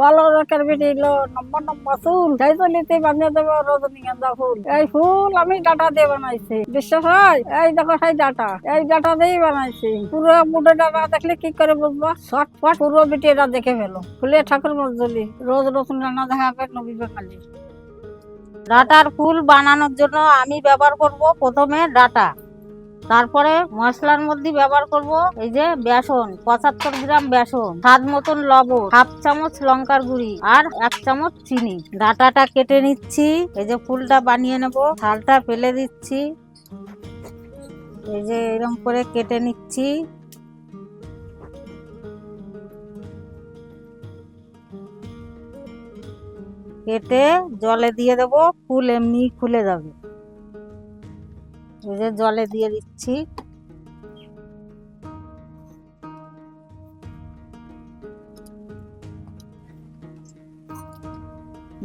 ভালো রকের বেটি লো নম্বর নম্বর ফুল। সেই চলিতে বানিয়ে দেবো, রজনীগন্ধা ফুল। এই ফুল আমি ডাটা দিয়ে বানাইছি, বিশ্বাস হয়? এই দেখো সেই ডাটা, এই ডাটা দিয়েই বানাইছি। পুরো মুডে ডাটা দেখলে কি করে বুঝব? শর্ট ফট পুরো বিটি এটা দেখে ফেলো। ফুলে ঠাকুর মজলি রোজ নতুন রান্না দেখাবে নবী বাঙালি। ডাটার ফুল বানানোর জন্য আমি ব্যবহার করব প্রথমে ডাটা। তারপরে মশলার মধ্যে ব্যবহার করব এই যে বেসন, পঁচাত্তর গ্রাম বেসন, স্বাদ মতন লবণ, হাফ চামচ লঙ্কার গুঁড়ি আর এক চামচ চিনি। ডাটাটা কেটে নিচ্ছি, এই যে ফুলটা বানিয়ে নেব ছালটা ফেলে দিচ্ছি। এই যে এরকম করে কেটে নিচ্ছি। কেটে জলে দিয়ে দেবো, ফুল এমনি খুলে যাবে। যে জলে দিয়ে দিচ্ছি।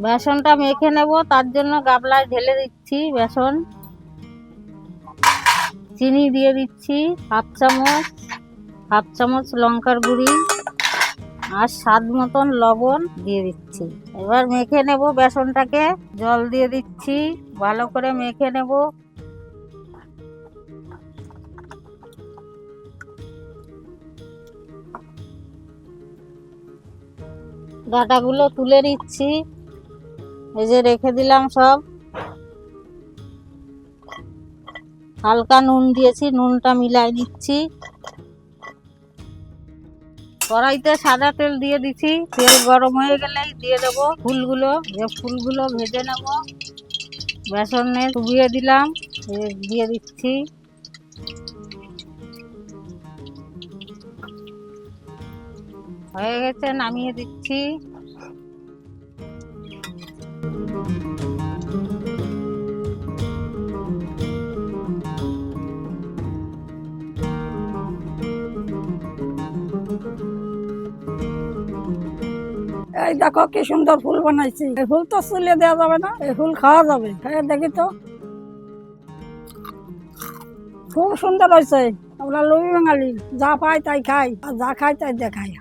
বেসনটা মেখে নেব, তার জন্য গাবলায় ঢেলে দিচ্ছি বেসন। চিনি দিয়ে দিচ্ছি, হাফ চামচ হাফ চামচ লঙ্কার গুঁড়ি আর স্বাদ মতন লবণ দিয়ে দিচ্ছি। এবার মেখে নেব বেসনটাকে, জল দিয়ে দিচ্ছি, ভালো করে মেখে নেব। ডাটাগুলো তুলে নিচ্ছি। এই যে রেখে দিলাম সব। হালকা নুন দিয়েছি, নুনটা মিলাই নিচ্ছি। কড়াইতে সাদা তেল দিয়ে দিচ্ছি, তেল গরম হয়ে গেলেই দিয়ে দেবো ফুলগুলো। যে ফুলগুলো ভেজে নেব, বেসনে ডুবিয়ে দিলাম দিয়ে দিচ্ছি। হয়ে গেছে, নামিয়ে দিচ্ছি। এই দেখো কি সুন্দর ফুল বানাইছি। এই ফুল তো চুলে দেওয়া যাবে না, এই ফুল খাওয়া যাবে। হ্যাঁ দেখি তো। খুব সুন্দর হয়েছে। আমরা লবি বাঙালি, যা পাই তাই খাই, আর যা খাই তাই দেখাই।